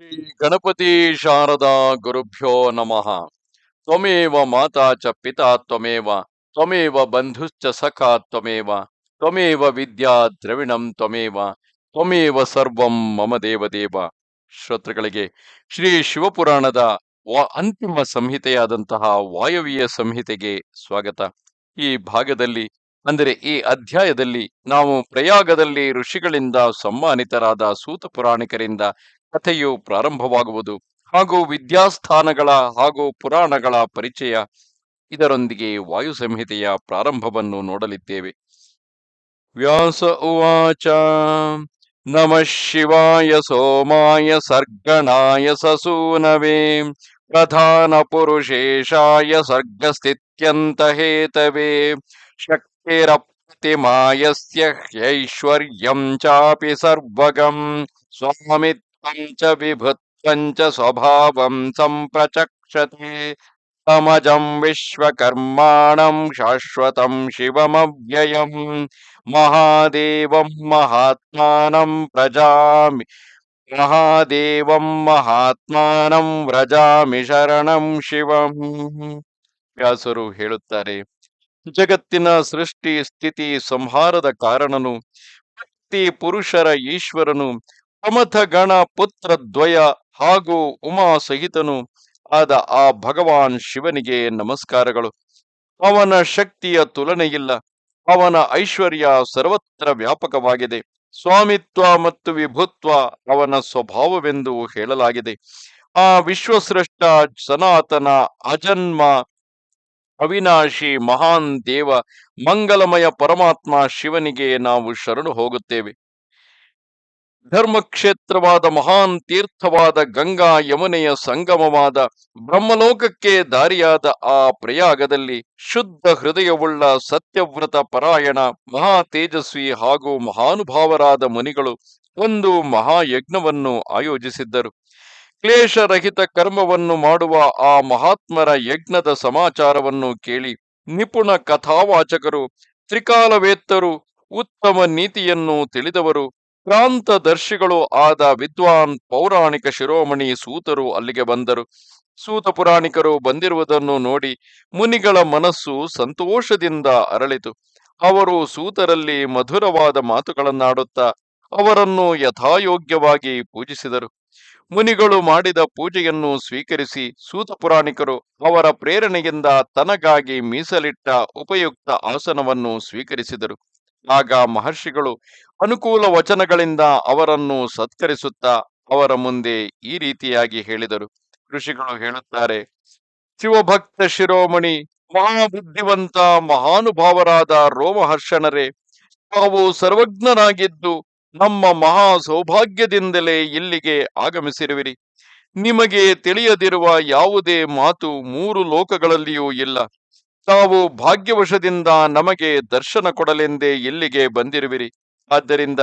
ಶ್ರೀ ಗಣಪತಿ ಶಾರದಾ ಗುರುಭ್ಯೋ ನಮಃ. ತ್ವಮೇವ ಮಾತಾ ಚ ಪಿತಾ ತ್ವಮೇವ ತ್ವಮೇವ ಬಂಧುಶ್ಚ ಸಖಾ ತ್ವಮೇವ ತ್ವಮೇವ ವಿದ್ಯಾ ದ್ರವಿಣಂ ತ್ವಮೇವ ತ್ವಮೇವ ಸರ್ವಂ ಮಮ ದೇವದೇವ. ಶ್ರೋತೃಗಳಿಗೆ, ಶ್ರೀ ಶಿವಪುರಾಣದ ಅಂತಿಮ ಸಂಹಿತೆಯಾದಂತಹ ವಾಯವ್ಯ ಸಂಹಿತೆಗೆ ಸ್ವಾಗತ. ಈ ಭಾಗದಲ್ಲಿ, ಅಂದರೆ ಈ ಅಧ್ಯಾಯದಲ್ಲಿ ನಾವು ಪ್ರಯಾಗದಲ್ಲಿ ಋಷಿಗಳಿಂದ ಸಮ್ಮಾನಿತರಾದ ಸೂತ ಪುರಾಣಿಕರಿಂದ ಕಥೆಯು ಪ್ರಾರಂಭವಾಗುವುದು ಹಾಗೂ ವಿದ್ಯಾಸ್ಥಾನಗಳ ಹಾಗೂ ಪುರಾಣಗಳ ಪರಿಚಯ ಇದರೊಂದಿಗೆ ವಾಯು ಸಂಹಿತೆಯ ಪ್ರಾರಂಭವನ್ನು ನೋಡಲಿದ್ದೇವೆ. ವ್ಯಾಸ ಉವಾಚ, ನಮಃ ಶಿವಾಯ ಸೋಮಾಯ ಸರ್ಗಣಾಯ ಸಸೂನವೇ, ಪ್ರಧಾನ ಪುರುಷೇಶಾಯ ಸರ್ಗಸ್ಥಿತ್ಯಂತ ಹೇತವೇ ಶಕ್ತಿರಪ್ತಿಮಾಯಸ್ಯ ಹ್ಯೈಶ್ವರ್ಯಂ ಚಾಪಿ ಸರ್ವಗಂ ಸ್ವಾಮಿತ್ವಂ ಚ ವಿಭುತ್ವಂ ಚ ಸ್ವಭಾವಂ ಸಂಪ್ರಚಕ್ಷತೆ ಸಮಜಂ ವಿಶ್ವಕರ್ಮಾಣಂ ಶಾಶ್ವತಂ ಶಿವಮವ್ಯಯಂ ಮಹಾದೇವಂ ಮಹಾತ್ಮಾನಂ ಪ್ರಜಾಮಿ ಮಹಾದೇವಂ ಮಹಾತ್ಮಾನಂ ವ್ರಜಾಮಿ ಶರಣಂ ಶಿವಂ ವ್ಯಾಸರು ಹೇಳುತ್ತಾರೆ, ಜಗತ್ತಿನ ಸೃಷ್ಟಿ ಸ್ಥಿತಿ ಸಂಹಾರದ ಕಾರಣನು ಪುರುಷರ ಈಶ್ವರನು ಪ್ರಮಥ ಗಣ ಪುತ್ರ ದ್ವಯ ಹಾಗೂ ಉಮಾ ಸಹಿತನು ಆದ ಆ ಭಗವಾನ್ ಶಿವನಿಗೆ ನಮಸ್ಕಾರಗಳು. ಅವನ ಶಕ್ತಿಯ ತುಲನೆಯಿಲ್ಲ. ಅವನ ಐಶ್ವರ್ಯ ಸರ್ವತ್ರ ವ್ಯಾಪಕವಾಗಿದೆ. ಸ್ವಾಮಿತ್ವ ಮತ್ತು ವಿಭುತ್ವ ಅವನ ಸ್ವಭಾವವೆಂದು ಹೇಳಲಾಗಿದೆ. ಆ ವಿಶ್ವಸೃಷ್ಟ ಸನಾತನ ಅಜನ್ಮ ಅವಿನಾಶಿ ಮಹಾನ್ ದೇವ ಮಂಗಲಮಯ ಪರಮಾತ್ಮ ಶಿವನಿಗೆ ನಾವು ಶರಣು ಹೋಗುತ್ತೇವೆ. ಧರ್ಮಕ್ಷೇತ್ರವಾದ ಮಹಾನ್ ತೀರ್ಥವಾದ ಗಂಗಾ ಯಮುನೆಯ ಸಂಗಮವಾದ ಬ್ರಹ್ಮಲೋಕಕ್ಕೆ ದಾರಿಯಾದ ಆ ಪ್ರಯಾಗದಲ್ಲಿ ಶುದ್ಧ ಹೃದಯವುಳ್ಳ ಸತ್ಯವ್ರತ ಪರಾಯಣ ಮಹಾ ತೇಜಸ್ವಿ ಹಾಗೂ ಮಹಾನುಭಾವರಾದ ಮುನಿಗಳು ಒಂದು ಮಹಾಯಜ್ಞವನ್ನು ಆಯೋಜಿಸಿದ್ದರು. ಕ್ಲೇಶರಹಿತ ಕರ್ಮವನ್ನು ಮಾಡುವ ಆ ಮಹಾತ್ಮರ ಯಜ್ಞದ ಸಮಾಚಾರವನ್ನು ಕೇಳಿ ನಿಪುಣ ಕಥಾವಾಚಕರು, ತ್ರಿಕಾಲವೇತ್ತರು, ಉತ್ತಮ ನೀತಿಯನ್ನು ತಿಳಿದವರು ಕ್ರಾಂತದರ್ಶಿಗಳು ಆದ ವಿದ್ವಾನ್ ಪೌರಾಣಿಕ ಶಿರೋಮಣಿ ಸೂತರು ಅಲ್ಲಿಗೆ ಬಂದರು. ಸೂತ ಪುರಾಣಿಕರು ಬಂದಿರುವುದನ್ನು ನೋಡಿ ಮುನಿಗಳ ಮನಸ್ಸು ಸಂತೋಷದಿಂದ ಅರಳಿತು. ಅವರು ಸೂತರಲ್ಲಿ ಮಧುರವಾದ ಮಾತುಗಳನ್ನಾಡುತ್ತಾ ಅವರನ್ನು ಯಥಾಯೋಗ್ಯವಾಗಿ ಪೂಜಿಸಿದರು. ಮುನಿಗಳು ಮಾಡಿದ ಪೂಜೆಯನ್ನು ಸ್ವೀಕರಿಸಿ ಸೂತ ಪುರಾಣಿಕರು ಅವರ ಪ್ರೇರಣೆಯಿಂದ ತನಗಾಗಿ ಮೀಸಲಿಟ್ಟ ಉಪಯುಕ್ತ ಆಸನವನ್ನು ಸ್ವೀಕರಿಸಿದರು. ಆಗ ಮಹರ್ಷಿಗಳು ಅನುಕೂಲ ವಚನಗಳಿಂದ ಅವರನ್ನು ಸತ್ಕರಿಸುತ್ತಾ ಅವರ ಮುಂದೆ ಈ ರೀತಿಯಾಗಿ ಹೇಳಿದರು. ಋಷಿಗಳು ಹೇಳುತ್ತಾರೆ, ಶಿವಭಕ್ತ ಶಿರೋಮಣಿ, ಮಹಾಬುದ್ಧಿವಂತ, ಮಹಾನುಭಾವರಾದ ರೋಮಹರ್ಷಣರೇ, ತಾವು ಸರ್ವಜ್ಞರಾಗಿದ್ದು ನಮ್ಮ ಮಹಾ ಸೌಭಾಗ್ಯದಿಂದಲೇ ಇಲ್ಲಿಗೆ ಆಗಮಿಸಿರುವಿರಿ. ನಿಮಗೆ ತಿಳಿಯದಿರುವ ಯಾವುದೇ ಮಾತು ಮೂರು ಲೋಕಗಳಲ್ಲಿಯೂ ಇಲ್ಲ. ತಾವು ಭಾಗ್ಯವಶದಿಂದ ನಮಗೆ ದರ್ಶನ ಕೊಡಲೆಂದೇ ಇಲ್ಲಿಗೆ ಬಂದಿರುವಿರಿ? ಆದ್ದರಿಂದ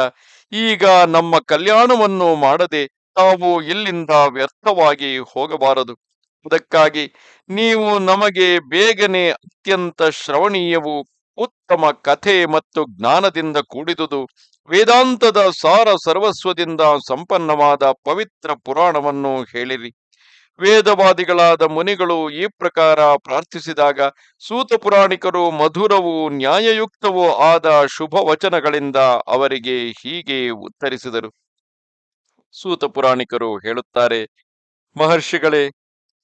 ಈಗ ನಮ್ಮ ಕಲ್ಯಾಣವನ್ನು ಮಾಡದೆ ತಾವು ಇಲ್ಲಿಂದ ವ್ಯರ್ಥವಾಗಿ ಹೋಗಬಾರದು? ಅದಕ್ಕಾಗಿ ನೀವು ನಮಗೆ ಬೇಗನೆ ಅತ್ಯಂತ ಶ್ರವಣೀಯವು, ಉತ್ತಮ ಕಥೆ ಮತ್ತು ಜ್ಞಾನದಿಂದ ಕೂಡಿದುದು, ವೇದಾಂತದ ಸಾರ ಸರ್ವಸ್ವದಿಂದ ಸಂಪನ್ನವಾದ ಪವಿತ್ರ ಪುರಾಣವನ್ನು ಹೇಳಿರಿ. ವೇದವಾದಿಗಳಾದ ಮುನಿಗಳು ಈ ಪ್ರಕಾರ ಪ್ರಾರ್ಥಿಸಿದಾಗ, ಸೂತ ಪುರಾಣಿಕರು ಮಧುರವೂ ನ್ಯಾಯಯುಕ್ತವೂ ಆದ ಶುಭ ವಚನಗಳಿಂದ ಅವರಿಗೆ ಹೀಗೆ ಉತ್ತರಿಸಿದರು. ಸೂತ ಪುರಾಣಿಕರು ಹೇಳುತ್ತಾರೆ, ಮಹರ್ಷಿಗಳೇ,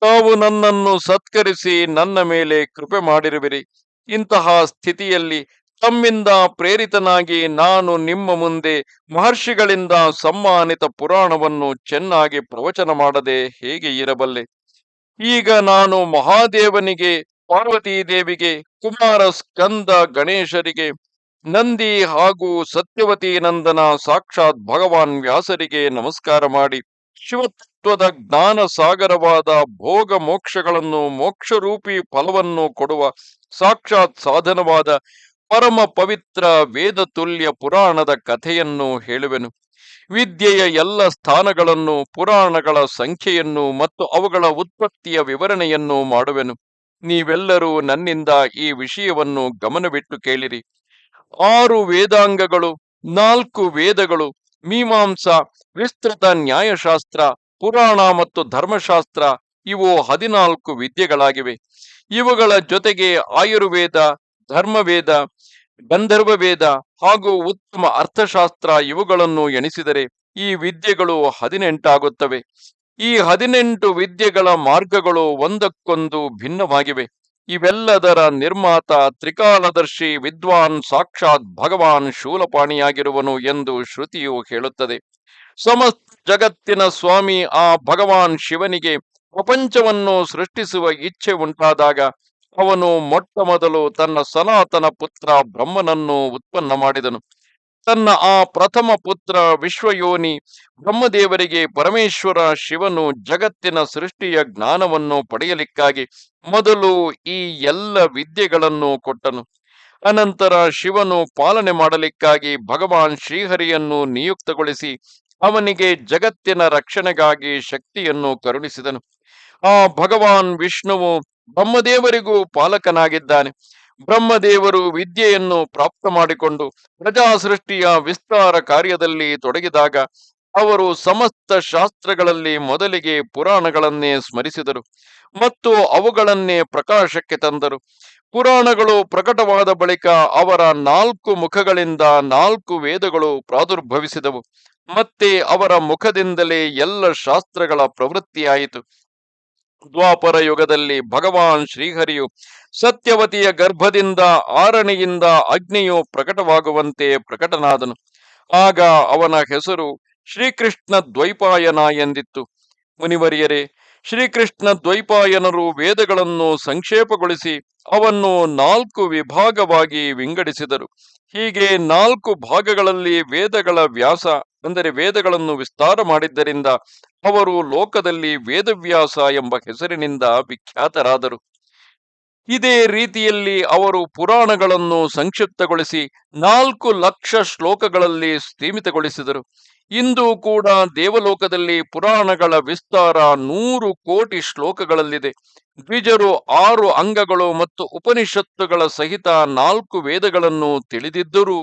ತಾವು ನನ್ನನ್ನು ಸತ್ಕರಿಸಿ ನನ್ನ ಮೇಲೆ ಕೃಪೆ ಮಾಡಿರುವಿರಿ. ಇಂತಹ ಸ್ಥಿತಿಯಲ್ಲಿ ತಮ್ಮಿಂದ ಪ್ರೇರಿತನಾಗಿ ನಾನು ನಿಮ್ಮ ಮುಂದೆ ಮಹರ್ಷಿಗಳಿಂದ ಸಮ್ಮಾನಿತ ಪುರಾಣವನ್ನು ಚೆನ್ನಾಗಿ ಪ್ರವಚನ ಮಾಡದೆ ಹೇಗೆ ಇರಬಲ್ಲೆ? ಈಗ ನಾನು ಮಹಾದೇವನಿಗೆ, ಪಾರ್ವತೀ ದೇವಿಗೆ, ಕುಮಾರ ಸ್ಕಂದ ಗಣೇಶರಿಗೆ, ನಂದಿ ಹಾಗೂ ಸತ್ಯವತಿ ನಂದನ ಸಾಕ್ಷಾತ್ ಭಗವಾನ್ ವ್ಯಾಸರಿಗೆ ನಮಸ್ಕಾರ ಮಾಡಿ, ಶಿವತತ್ವದ ಜ್ಞಾನ ಸಾಗರವಾದ ಭೋಗ ಮೋಕ್ಷಗಳನ್ನು ಮೋಕ್ಷರೂಪಿ ಫಲವನ್ನು ಕೊಡುವ ಸಾಕ್ಷಾತ್ ಸಾಧನವಾದ ಪರಮ ಪವಿತ್ರ ವೇದ ತುಲ್ಯ ಪುರಾಣದ ಕಥೆಯನ್ನು ಹೇಳುವೆನು. ವಿದ್ಯೆಯ ಎಲ್ಲ ಸ್ಥಾನಗಳನ್ನು, ಪುರಾಣಗಳ ಸಂಖ್ಯೆಯನ್ನು ಮತ್ತು ಅವುಗಳ ಉತ್ಪತ್ತಿಯ ವಿವರಣೆಯನ್ನು ಮಾಡುವೆನು. ನೀವೆಲ್ಲರೂ ನನ್ನಿಂದ ಈ ವಿಷಯವನ್ನು ಗಮನವಿಟ್ಟು ಕೇಳಿರಿ. ಆರು ವೇದಾಂಗಗಳು, ನಾಲ್ಕು ವೇದಗಳು, ಮೀಮಾಂಸಾ, ವಿಸ್ತೃತ ನ್ಯಾಯಶಾಸ್ತ್ರ, ಪುರಾಣ ಮತ್ತು ಧರ್ಮಶಾಸ್ತ್ರ, ಇವು ಹದಿನಾಲ್ಕು ವಿದ್ಯೆಗಳಾಗಿವೆ. ಇವುಗಳ ಜೊತೆಗೆ ಆಯುರ್ವೇದ, ಧರ್ಮವೇದ ಗಂಧರ್ವ ವೇದ ಹಾಗೂ ಉತ್ತಮ ಅರ್ಥಶಾಸ್ತ್ರ ಇವುಗಳನ್ನು ಎಣಿಸಿದರೆ ಈ ವಿದ್ಯೆಗಳು ಹದಿನೆಂಟಾಗುತ್ತವೆ. ಈ ಹದಿನೆಂಟು ವಿದ್ಯೆಗಳ ಮಾರ್ಗಗಳು ಒಂದಕ್ಕೊಂದು ಭಿನ್ನವಾಗಿವೆ. ಇವೆಲ್ಲದರ ನಿರ್ಮಾತ ತ್ರಿಕಾಲದರ್ಶಿ ವಿದ್ವಾನ್ ಸಾಕ್ಷಾತ್ ಭಗವಾನ್ ಶೂಲಪಾಣಿಯಾಗಿರುವನು ಎಂದು ಶ್ರುತಿಯು ಹೇಳುತ್ತದೆ. ಸಮಸ್ತ ಜಗತ್ತಿನ ಸ್ವಾಮಿ ಆ ಭಗವಾನ್ ಶಿವನಿಗೆ ಪ್ರಪಂಚವನ್ನು ಸೃಷ್ಟಿಸುವ ಇಚ್ಛೆ ಉಂಟಾದಾಗ ಅವನು ಮೊಟ್ಟ ಮೊದಲು ತನ್ನ ಸನಾತನ ಪುತ್ರ ಬ್ರಹ್ಮನನ್ನು ಉತ್ಪನ್ನ ಮಾಡಿದನು. ತನ್ನ ಆ ಪ್ರಥಮ ಪುತ್ರ ವಿಶ್ವಯೋನಿ ಬ್ರಹ್ಮದೇವರಿಗೆ ಪರಮೇಶ್ವರ ಶಿವನು ಜಗತ್ತಿನ ಸೃಷ್ಟಿಯ ಜ್ಞಾನವನ್ನು ಪಡೆಯಲಿಕ್ಕಾಗಿ ಮೊದಲು ಈ ಎಲ್ಲ ವಿದ್ಯೆಗಳನ್ನು ಕೊಟ್ಟನು. ಅನಂತರ ಶಿವನು ಪಾಲನೆ ಮಾಡಲಿಕ್ಕಾಗಿ ಭಗವಾನ್ ಶ್ರೀಹರಿಯನ್ನು ನಿಯುಕ್ತಗೊಳಿಸಿ ಅವನಿಗೆ ಜಗತ್ತಿನ ರಕ್ಷಣೆಗಾಗಿ ಶಕ್ತಿಯನ್ನು ಕರುಣಿಸಿದನು. ಆ ಭಗವಾನ್ ವಿಷ್ಣುವು ಬ್ರಹ್ಮದೇವರಿಗೂ ಪಾಲಕನಾಗಿದ್ದಾನೆ. ಬ್ರಹ್ಮದೇವರು ವಿದ್ಯೆಯನ್ನು ಪ್ರಾಪ್ತ ಮಾಡಿಕೊಂಡು ಪ್ರಜಾ ಸೃಷ್ಟಿಯ ವಿಸ್ತಾರ ಕಾರ್ಯದಲ್ಲಿ ತೊಡಗಿದಾಗ ಅವರು ಸಮಸ್ತ ಶಾಸ್ತ್ರಗಳಲ್ಲಿ ಮೊದಲಿಗೆ ಪುರಾಣಗಳನ್ನೇ ಸ್ಮರಿಸಿದರು ಮತ್ತು ಅವುಗಳನ್ನೇ ಪ್ರಕಾಶಕ್ಕೆ ತಂದರು. ಪುರಾಣಗಳು ಪ್ರಕಟವಾದ ಬಳಿಕ ಅವರ ನಾಲ್ಕು ಮುಖಗಳಿಂದ ನಾಲ್ಕು ವೇದಗಳು ಪ್ರಾದುರ್ಭವಿಸಿದವು. ಮತ್ತೆ ಅವರ ಮುಖದಿಂದಲೇ ಎಲ್ಲ ಶಾಸ್ತ್ರಗಳ ಪ್ರವೃತ್ತಿಯಾಯಿತು. ದ್ವಾಪರ ಯುಗದಲ್ಲಿ ಭಗವಾನ್ ಶ್ರೀಹರಿಯು ಸತ್ಯವತಿಯ ಗರ್ಭದಿಂದ ಆರಣಿಯಿಂದ ಅಗ್ನಿಯು ಪ್ರಕಟವಾಗುವಂತೆ ಪ್ರಕಟನಾದನು. ಆಗ ಅವನ ಹೆಸರು ಶ್ರೀಕೃಷ್ಣ ದ್ವೈಪಾಯನ ಎಂದಿತ್ತು. ಮುನಿವರಿಯರೇ, ಶ್ರೀಕೃಷ್ಣ ದ್ವೈಪಾಯನರು ವೇದಗಳನ್ನು ಸಂಕ್ಷೇಪಗೊಳಿಸಿ ಅವನ್ನು ನಾಲ್ಕು ವಿಭಾಗವಾಗಿ ವಿಂಗಡಿಸಿದರು. ಹೀಗೆ ನಾಲ್ಕು ಭಾಗಗಳಲ್ಲಿ ವೇದಗಳ ವ್ಯಾಸ ಅಂದರೆ ವೇದಗಳನ್ನು ವಿಸ್ತಾರ ಮಾಡಿದ್ದರಿಂದ ಅವರು ಲೋಕದಲ್ಲಿ ವೇದವ್ಯಾಸ ಎಂಬ ಹೆಸರಿನಿಂದ ವಿಖ್ಯಾತರಾದರು. ಇದೇ ರೀತಿಯಲ್ಲಿ ಅವರು ಪುರಾಣಗಳನ್ನು ಸಂಕ್ಷಿಪ್ತಗೊಳಿಸಿ ನಾಲ್ಕು ಲಕ್ಷ ಶ್ಲೋಕಗಳಲ್ಲಿ ಸೀಮಿತಗೊಳಿಸಿದರು ಇಂದು ಕೂಡ ದೇವಲೋಕದಲ್ಲಿ ಪುರಾಣಗಳ ವಿಸ್ತಾರ ನೂರು ಕೋಟಿ ಶ್ಲೋಕಗಳಲ್ಲಿದೆ. ದ್ವಿಜರು ಆರು ಅಂಗಗಳು ಮತ್ತು ಉಪನಿಷತ್ತುಗಳ ಸಹಿತ ನಾಲ್ಕು ವೇದಗಳನ್ನು ತಿಳಿದಿದ್ದರೂ.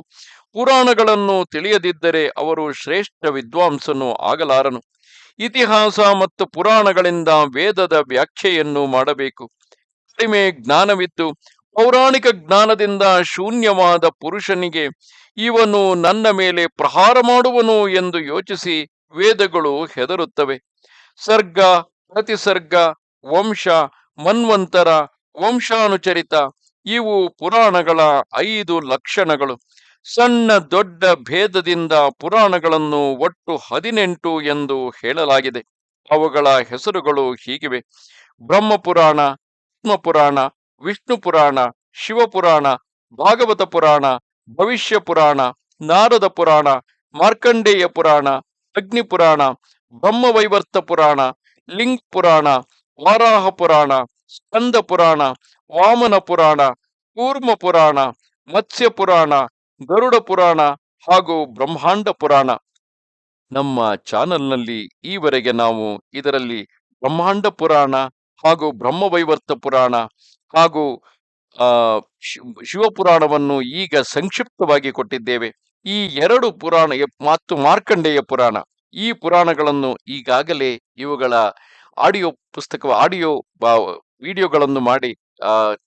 ಪುರಾಣಗಳನ್ನು ತಿಳಿಯದಿದ್ದರೆ ಅವರು ಶ್ರೇಷ್ಠ ವಿದ್ವಾಂಸನು ಆಗಲಾರನು. ಇತಿಹಾಸ ಮತ್ತು ಪುರಾಣಗಳಿಂದ ವೇದದ ವ್ಯಾಖ್ಯೆಯನ್ನು ಮಾಡಬೇಕು. ಕಡಿಮೆ ಜ್ಞಾನವಿದ್ದು, ಪೌರಾಣಿಕ ಜ್ಞಾನದಿಂದ ಶೂನ್ಯವಾದ ಪುರುಷನಿಗೆ ಇವನು ನನ್ನ ಮೇಲೆ ಪ್ರಹಾರ ಮಾಡುವನು ಎಂದು ಯೋಚಿಸಿ ವೇದಗಳು ಹೆದರುತ್ತವೆ. ಸರ್ಗ, ಪ್ರತಿಸರ್ಗ, ವಂಶ, ಮನ್ವಂತರ, ವಂಶಾನುಚರಿತ ಇವು ಪುರಾಣಗಳ ಐದು ಲಕ್ಷಣಗಳು. ಸಣ್ಣ ದೊಡ್ಡ ಭೇದದಿಂದ ಪುರಾಣಗಳನ್ನು ಒಟ್ಟು ಹದಿನೆಂಟು ಎಂದು ಹೇಳಲಾಗಿದೆ. ಅವುಗಳ ಹೆಸರುಗಳು ಹೀಗಿವೆ. ಬ್ರಹ್ಮಪುರಾಣ ಪುರಾಣ ವಿಷ್ಣು ಪುರಾಣ ಶಿವಪುರಾಣ, ಭಾಗವತ ಪುರಾಣ, ಭವಿಷ್ಯ ಪುರಾಣ, ನಾರದ ಪುರಾಣ, ಮಾರ್ಕಂಡೇಯ ಪುರಾಣ, ಅಗ್ನಿ ಪುರಾಣ, ಬ್ರಹ್ಮವೈವರ್ತ ಪುರಾಣ ಲಿಂಗ್ ಪುರಾಣ, ವಾರಾಹ ಪುರಾಣ, ಸ್ಕಂದ ಪುರಾಣ, ವಾಮನ ಪುರಾಣ, ಕೂರ್ಮ ಪುರಾಣ, ಮತ್ಸ್ಯ ಪುರಾಣ ಗರುಡ ಪುರಾಣ ಹಾಗೂ ಬ್ರಹ್ಮಾಂಡ ಪುರಾಣ ನಮ್ಮ ಚಾನೆಲ್ನಲ್ಲಿ ಈವರೆಗೆ ನಾವು ಇದರಲ್ಲಿ ಬ್ರಹ್ಮಾಂಡ ಪುರಾಣ ಹಾಗೂ ಬ್ರಹ್ಮವೈವರ್ತ ಪುರಾಣ ಹಾಗೂ, ಆ ಶಿವಪುರಾಣವನ್ನು ಈಗ ಸಂಕ್ಷಿಪ್ತವಾಗಿ ಕೊಟ್ಟಿದ್ದೇವೆ. ಈ ಎರಡು ಪುರಾಣ ಮತ್ತು ಮಾರ್ಕಂಡೇಯ ಪುರಾಣ. ಈ ಪುರಾಣಗಳನ್ನು ಈಗಾಗಲೇ ಇವುಗಳ ಆಡಿಯೋ ಪುಸ್ತಕ ಆಡಿಯೋ ವಿಡಿಯೋಗಳನ್ನು ಮಾಡಿ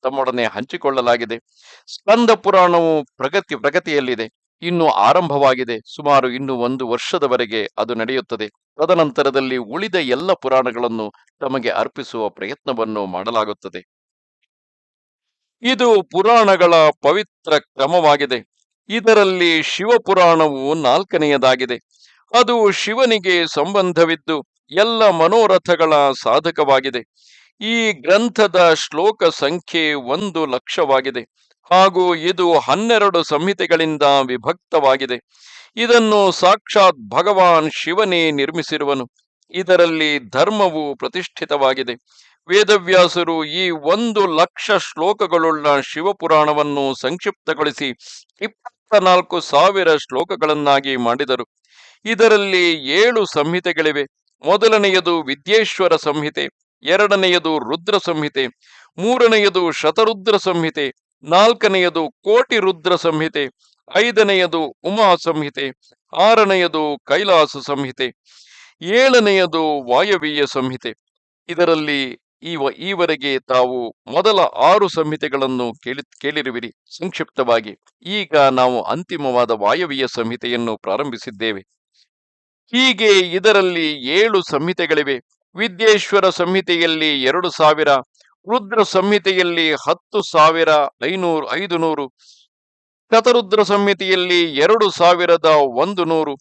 ತಮ್ಮೊಡನೆ ಹಂಚಿಕೊಳ್ಳಲಾಗಿದೆ. ಸ್ಕಂದ ಪುರಾಣವು ಪ್ರಗತಿ, ಪ್ರಗತಿಯಲ್ಲಿದೆ. ಇನ್ನು ಆರಂಭವಾಗಿದೆ. ಸುಮಾರು ಇನ್ನು ಒಂದು ವರ್ಷದವರೆಗೆ ಅದು ನಡೆಯುತ್ತದೆ. ತದನಂತರದಲ್ಲಿ ಉಳಿದ ಎಲ್ಲ ಪುರಾಣಗಳನ್ನು ತಮಗೆ ಅರ್ಪಿಸುವ ಪ್ರಯತ್ನವನ್ನು ಮಾಡಲಾಗುತ್ತದೆ. ಇದು ಪುರಾಣಗಳ ಪವಿತ್ರ ಕ್ರಮವಾಗಿದೆ. ಇದರಲ್ಲಿ ಶಿವಪುರಾಣವು ನಾಲ್ಕನೆಯದಾಗಿದೆ. ಅದು ಶಿವನಿಗೆ ಸಂಬಂಧವಿದ್ದು ಎಲ್ಲ ಮನೋರಥಗಳ ಸಾಧಕವಾಗಿದೆ. ಈ ಗ್ರಂಥದ ಶ್ಲೋಕ ಸಂಖ್ಯೆ ಒಂದು ಲಕ್ಷವಾಗಿದೆ. ಹಾಗೂ ಇದು ಹನ್ನೆರಡು ಸಂಹಿತೆಗಳಿಂದ ವಿಭಕ್ತವಾಗಿದೆ. ಇದನ್ನು ಸಾಕ್ಷಾತ್ ಭಗವಾನ್ ಶಿವನೇ ನಿರ್ಮಿಸಿರುವನು. ಇದರಲ್ಲಿ ಧರ್ಮವು ಪ್ರತಿಷ್ಠಿತವಾಗಿದೆ. ವೇದವ್ಯಾಸರು ಈ ಒಂದು ಲಕ್ಷ ಶ್ಲೋಕಗಳುಳ್ಳ ಶಿವಪುರಾಣವನ್ನು ಸಂಕ್ಷಿಪ್ತಗೊಳಿಸಿ ಇಪ್ಪತ್ತ ನಾಲ್ಕು ಸಾವಿರ ಶ್ಲೋಕಗಳನ್ನಾಗಿ ಮಾಡಿದರು. ಇದರಲ್ಲಿ ಏಳು ಸಂಹಿತೆಗಳಿವೆ. ಮೊದಲನೆಯದು ವಿದ್ಯೇಶ್ವರ ಸಂಹಿತೆ. ಎರಡನೆಯದು ರುದ್ರ ಸಂಹಿತೆ, ಮೂರನೆಯದು ಶತರುದ್ರ ಸಂಹಿತೆ, ನಾಲ್ಕನೆಯದು ಕೋಟಿ ರುದ್ರ ಸಂಹಿತೆ, ಐದನೆಯದು ಉಮಾ ಸಂಹಿತೆ, ಆರನೆಯದು ಕೈಲಾಸ ಸಂಹಿತೆ, ಏಳನೆಯದು ವಾಯವೀಯ ಸಂಹಿತೆ. ಇದರಲ್ಲಿ ಈವ ಈವರೆಗೆ ತಾವು ಮೊದಲ ಆರು ಸಂಹಿತೆಗಳನ್ನು ಕೇಳಿ ಕೇಳಿರುವಿರಿ. ಸಂಕ್ಷಿಪ್ತವಾಗಿ, ಈಗ ನಾವು ಅಂತಿಮವಾದ ವಾಯವೀಯ ಸಂಹಿತೆಯನ್ನು ಪ್ರಾರಂಭಿಸಿದ್ದೇವೆ. ಹೀಗೆ ಇದರಲ್ಲಿ ಏಳು ಸಂಹಿತೆಗಳಿವೆ. ವಿದ್ಯೇಶ್ವರ ಸಂಹಿತೆಯಲ್ಲಿ ಎರಡು ಸಾವಿರ, ರುದ್ರ ಸಂಹಿತೆಯಲ್ಲಿ ಹತ್ತು ಸಾವಿರ ಐನೂರು, ಐದು ನೂರು ಶತರುದ್ರ ಸಂಹಿತೆಯಲ್ಲಿ ಎರಡು ಸಾವಿರದ ಒಂದು ನೂರು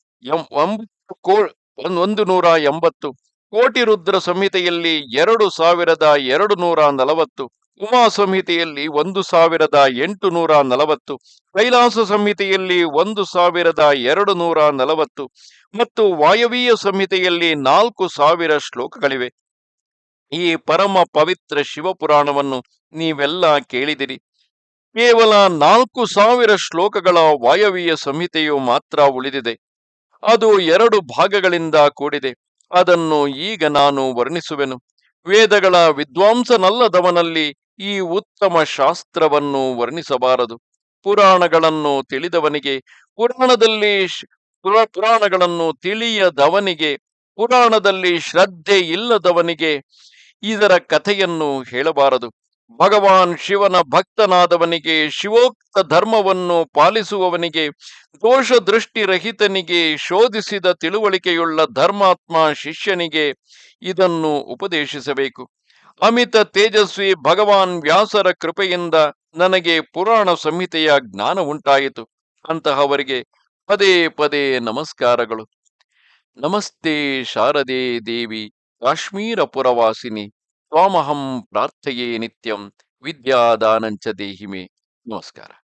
ಒಂದು ನೂರ ಎಂಬತ್ತು, ಕೋಟಿ ರುದ್ರ ಸಂಹಿತೆಯಲ್ಲಿ ಎರಡು ಸಾವಿರದ ಎರಡು ನೂರ ನಲವತ್ತು ಉಮಾ ಸಂಹಿತೆಯಲ್ಲಿ ಒಂದು ಸಾವಿರದ ಎಂಟು ನೂರ ನಲವತ್ತು, ಕೈಲಾಸ ಸಂಹಿತೆಯಲ್ಲಿ ಒಂದು ಸಾವಿರದ ಎರಡು ನೂರ ನಲವತ್ತು ಮತ್ತು ವಾಯವೀಯ ಸಂಹಿತೆಯಲ್ಲಿ ನಾಲ್ಕು ಸಾವಿರ ಶ್ಲೋಕಗಳಿವೆ. ಈ ಪರಮ ಪವಿತ್ರ ಶಿವಪುರಾಣವನ್ನು ನೀವೆಲ್ಲ ಕೇಳಿದಿರಿ. ಕೇವಲ ನಾಲ್ಕು ಸಾವಿರ ಶ್ಲೋಕಗಳ ವಾಯವೀಯ ಸಂಹಿತೆಯು ಮಾತ್ರ ಉಳಿದಿದೆ. ಅದು ಎರಡು ಭಾಗಗಳಿಂದ ಕೂಡಿದೆ. ಅದನ್ನು ಈಗ ನಾನು ವರ್ಣಿಸುವೆನು. ವೇದಗಳ ವಿದ್ವಾಂಸನಲ್ಲದವನಲ್ಲಿ ಈ ಉತ್ತಮ ಶಾಸ್ತ್ರವನ್ನು ವರ್ಣಿಸಬಾರದು. ಪುರಾಣಗಳನ್ನು ತಿಳಿದವನಿಗೆ, ಪುರಾಣದಲ್ಲಿ ಪುರಾಣಗಳನ್ನು ತಿಳಿಯದವನಿಗೆ, ಪುರಾಣದಲ್ಲಿ ಶ್ರದ್ಧೆ ಇಲ್ಲದವನಿಗೆ ಇದರ ಕಥೆಯನ್ನು ಹೇಳಬಾರದು. ಭಗವಾನ್ ಶಿವನ ಭಕ್ತನಾದವನಿಗೆ, ಶಿವೋಕ್ತ ಧರ್ಮವನ್ನು ಪಾಲಿಸುವವನಿಗೆ ದೋಷ ದೃಷ್ಟಿರಹಿತನಿಗೆ ಶೋಧಿಸಿದ ತಿಳುವಳಿಕೆಯುಳ್ಳ ಧರ್ಮಾತ್ಮ ಶಿಷ್ಯನಿಗೆ ಇದನ್ನು ಉಪದೇಶಿಸಬೇಕು. ಅಮಿತ ತೇಜಸ್ವಿ ಭಗವಾನ್ ವ್ಯಾಸರ ಕೃಪೆಯಿಂದ ನನಗೆ ಪುರಾಣ ಸಂಹಿತೆಯ ಜ್ಞಾನ ಉಂಟಾಯಿತು. ಅಂತಹವರಿಗೆ ಪದೇ ಪದೇ ನಮಸ್ಕಾರಗಳು. ನಮಸ್ತೆ ಶಾರದೆ ದೇವಿ ಕಾಶ್ಮೀರ ಪುರವಾಸಿನಿ ತ್ವಾಮಹಂ ಪ್ರಾರ್ಥಯೇ ನಿತ್ಯಂ, ವಿದ್ಯಾದಾನಂಚ ದೇಹಿಮೆ. ನಮಸ್ಕಾರ.